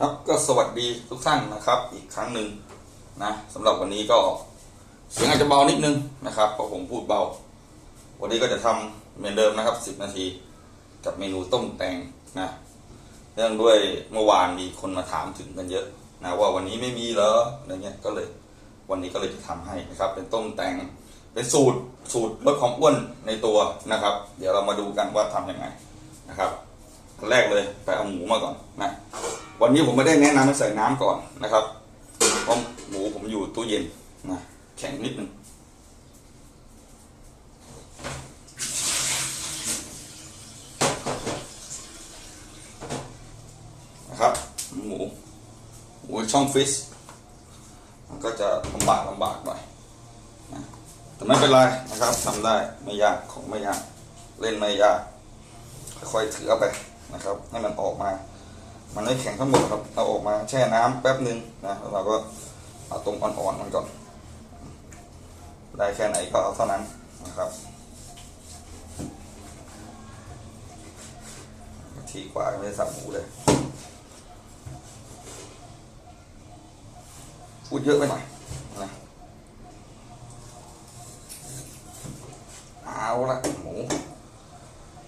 ครับก็สวัสดีทุกท่านนะครับ อีกครั้งหนึ่งนะสำหรับวันนี้ก็เสียงอาจจะเบานิดนึงนะครับเพราะผมพูดเบา วันนี้ก็จะทำเหมือนเดิมนะครับ 10 นาที กับเมนูต้มแตงนะเนื่องด้วยเมื่อวานมีคนมาถามถึงกันเยอะนะว่าวันนี้ไม่มีเหรออะไรเงี้ยก็เลย วันนี้ก็เลยจะทำให้นะครับ เป็นต้มแตงเป็นสูตรสูตรลดความอ้วนในตัวนะครับ เดี๋ยวเรามาดูกันว่าทำยังไงนะครับแรกเลยไปเอาหมูมาก่อนนะ วันนี้ผมไม่ได้แนะนำให้ใส่น้ำก่อนนะครับเพราะหมูผมอยู่ตู้เย็นนะแข็งนิดนึงนะครับหมูหมูช่องฟิชมันก็จะลำบากลำบากหน่อยนะแต่ไม่เป็นไรนะครับทำได้ไม่ยากของไม่ยากเล่นไม่ยากค่อยๆถือเอาไปนะครับ ให้มันออกมา มันไม่แข็งทั้งหมดครับเอาออกมาแช่น้ำแป๊บหนึ่งนะแล้วเราก็เอาตรงอ่อนๆมันก่อน ได้แค่ไหนก็เอาเท่านั้นนะครับทีกว่าไม่ได้สับหมูเลยพูดเยอะไปหน่อยนะเอาละหมู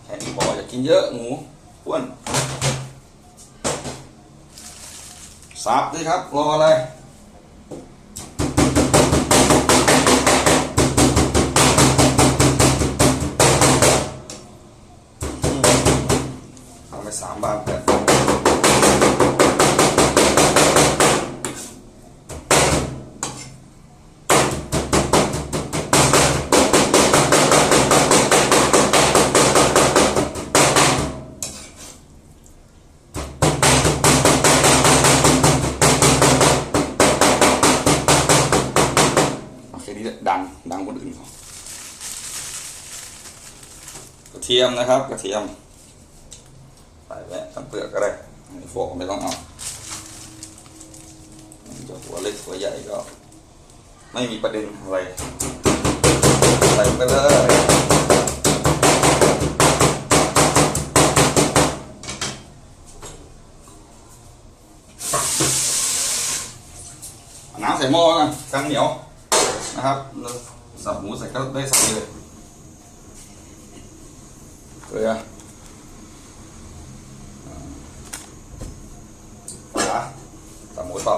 แค่นี้พออย่ากินเยอะหมูอ้วน สับดิครับ รออะไรทำไปสามบาทแปดโอเคนี่ดัง ดังคนอื่นเขากระ เทียมนะครับ กระเทียมใส่ไว้ทั้งเปลือกก็ได้โฟกไม่ต้องเอาจะหัวเล็กหัวใหญ่ก็ ไม่มีประเด็นอะไรใส่ไปเลยน้ำใส่หม้อกันกันเหนียวนะครับแล้วสับหมูใส่ก็ได้ใส่เลย เกลือฝาตับหมูต่อ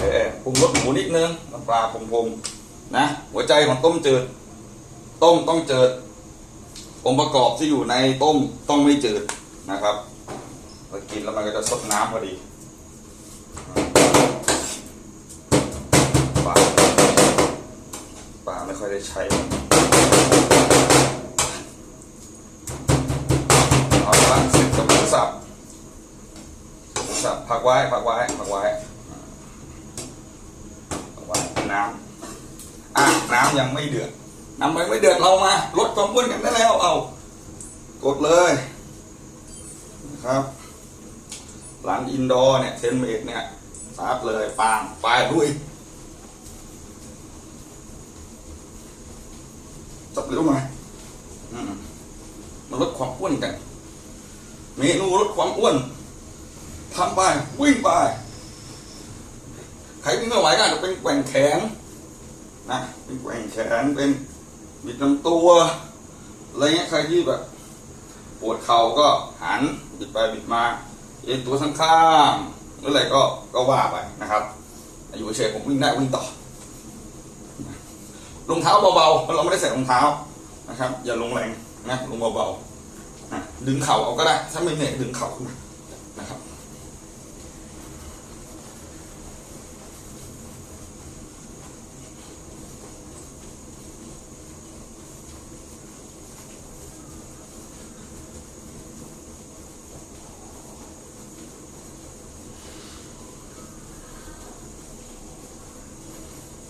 เออปรุงรสหมูนิดนึงน้ำ ปลาพงๆนะหัวใจของต้มจืด ต้มต้องจืดองค์ประกอบที่อยู่ในต้มต้องไม่จืดนะครับเรากินแล้วมันก็จะซดน้ำพอดีปลาปลาไม่ค่อยได้ใช้เอาละสร็จกับหมูสับสับพักไว้พักไว้พักไว้ น้ำอะน้ำยังไม่เดือดน้ำยังไม่เดือดเรามาลดความอ้วนกันได้แล้วเอากดเลยนะครับ หลังอินดอร์เนี่ยเทนเมดเนี่ยสาดเลยปางไปลุยจับเร็วหน่อยมาลดความอ้วนกัน เมนูลดความอ้วนทำไป วิ่งไป ใครวิ่งไม่ไหวก็อาจจะเป็นแกว่งแขนนะเป็นแกว่งแขนเป็นบิดลำตัวอะไรเงี้ยใครที่แบบปวดเข่าก็หันบิดไปบิดมาเอ็นตัวข้างๆหรืออะไรก็ก็ว่าไปนะครับอยู่เฉยผมวิ่งได้วิ่งต่อรองเท้าเบาๆเราไม่ได้ใส่รองเท้านะครับ อย่าลงแรงนะลงเบาๆอะดึงเข่าเอาก็ได้ ถ้าไม่เหนื่อยดึงเข่าขึ้นมา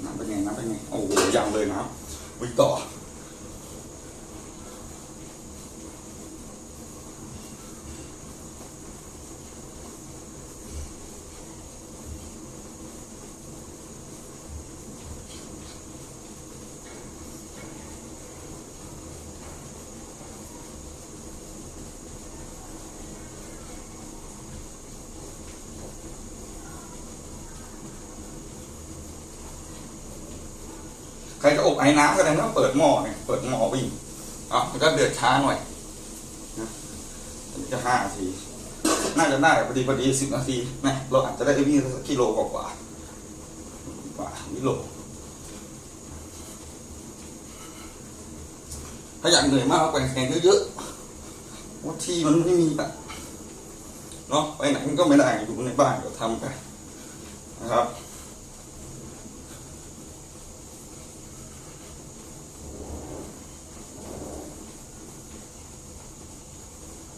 น้ำเป็นไงน้ำเป็นไงโอ้โหยังเลยนะวิ่งต่อ ไอ้น้ำก็ได้ไม่ต้องเปิดหม้อเนี่ยเปิดหม้อวิ่งอะมันก็เดือดช้าหน่อยนะอันนี้จะห้านาทีน่าจะได้พอดีพอดีสิบนาทีนะเราอาจจะได้วิ่งกิโลกว่ากว่ากว่ากิโลถ้าอยากเหนื่อยมากก็แกว่งแขนเยอะๆว่าที่มันไม่มีอะเนาะไปไหนมันก็ไม่ได้อยู่ในบ้านก็ทำไปนะครับ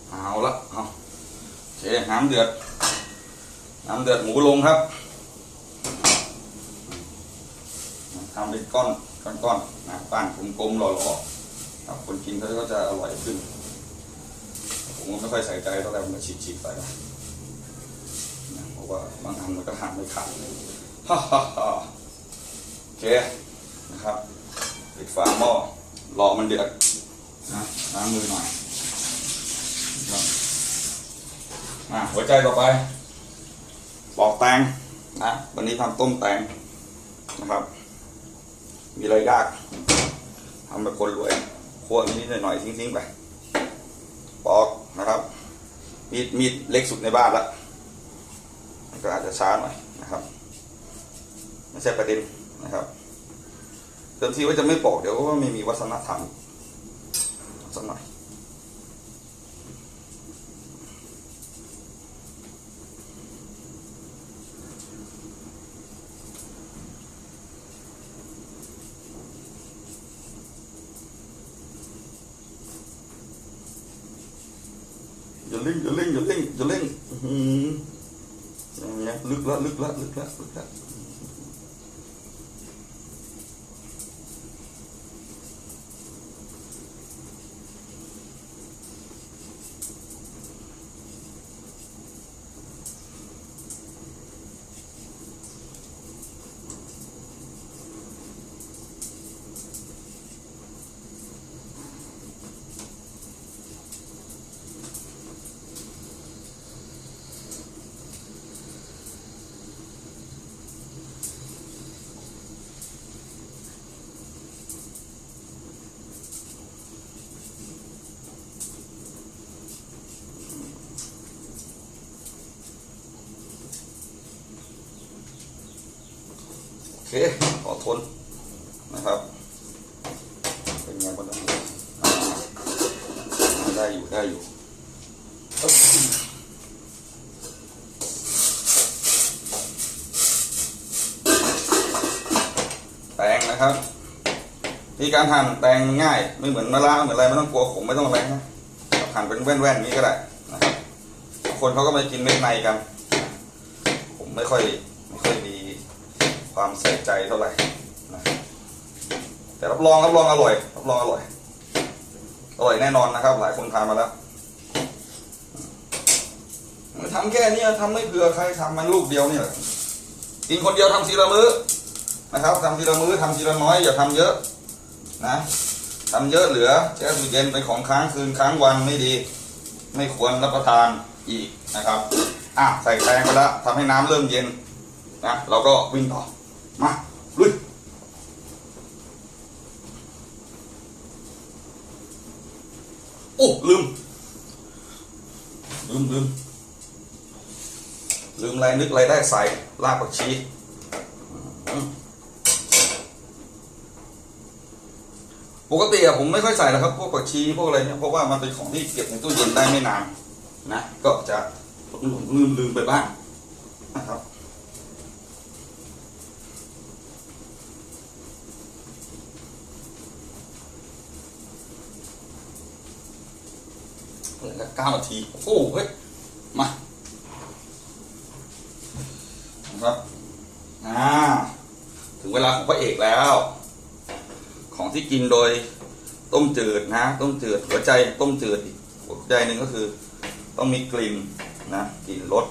เอาละเอาโอเค น้ำเดือด น้ำเดือดหมูลงครับทำเป็นก้อนก้อนก้อนๆนะปั้นกลมๆหล่อๆครับคนกินเขาก็จะอร่อยขึ้น ผมก็ไม่ค่อยใส่ใจเท่าไหร่ผมก็ฉีกๆไปนะเพราะว่าบางอันมันก็หั่นไม่ขาดฮ่าฮ่าฮ่าโอเคนะครับปิดฝาหม้อรอมันเดือดนะล้างมือหน่อย ครับ อะหัวใจต่อไปปอกแตงนะวันนี้ทำต้มแตงนะครับ มีอะไรยากทำแบบคนรวยคั่วนิดๆหน่อยๆทิ้งๆไปปอกนะครับมีดมีดเล็กสุดในบ้านละมันก็อาจจะช้าหน่อยนะครับไม่ใช่ประเด็นนะครับเดิมทีว่าจะไม่ปอกเดี๋ยวว่าไม่มีวัฒนธรรมสักหน่อย อย่าเล่งอย่าเล่งอย่าเล่งอย่าเล่งอืมอย่างเงี้ยลึกละลึกละลึกละลึกละ เคขอทนนะครับ เป็นไงบ้างได้อยู่ได้อยู่แตงนะครับวิธีการหั่นแตงง่าย ไม่เหมือนมะระเหมือนอะไรไม่ต้องกลัวขมไม่ต้องอะไรนะหั่นเป็นแว่นๆนี้ก็ได้นะครับคนเขาก็ม่กินเม็ดในกัน ผมไม่ค่อย ความใส่ใจเท่าไหร่นะแต่รับรองรับรองอร่อยรับรองอร่อยอร่อยแน่นอนนะครับ หลายคนทานมาแล้วทำแค่นี้ทำไม่เผื่อใครทำมันลูกเดียวเนี่ยกินคนเดียวทำทีละมื้อนะครับทำทีละมื้อทำทีละน้อยอย่าทำเยอะนะทำเยอะเหลือแช่ตู้เย็นเป็นของค้างคืนค้างวันไม่ดี ไม่ควรรับประทานอีกนะครับอะใส่แตงไปแล้วทำให้น้ำเริ่มเย็นนะเราก็วิ่งต่อ มาลุยโอ้ลืม ลืมลืมลืมอะไรนึกอะไรได้ใส่รากผักชีปกติอะผมไม่ค่อยใส่นะครับ พวกผักชีพวกอะไรเนี่ยเพราะว่ามันเป็นของที่เก็บในตู้เย็นได้ไม่นานนะ ก็จะลืมลืมไปบ้างนะครับ เก้านาที โอ้โหเฮ้ย มานะครับ อ่า ถึงเวลาของพระเอกแล้ว ของที่กินโดยต้มจืดนะ ต้มจืด หัวใจต้มจืด หัวใจหนึ่งก็คือ ต้องมีกลิ่นนะกลิ่นรส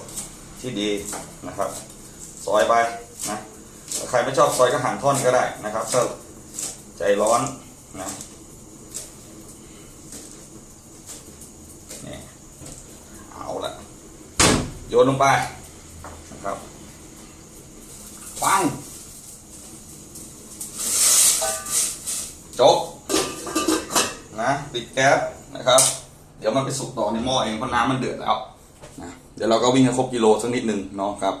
ที่ดีนะครับ ซอยไปนะ ใครไม่ชอบซอยก็หั่นท่อนก็ได้นะครับถ้าใจร้อนนะนี่เอาละ โยนลงไปนะครับปังจบนะปิดแก๊สนะครับ เดี๋ยวมันไปสุกต่อในหม้อเองเพราะน้ำมันเดือดแล้วนะเดี๋ยวเราก็วิ่งให้ครบกิโลสักนิดนึงเนาะครับ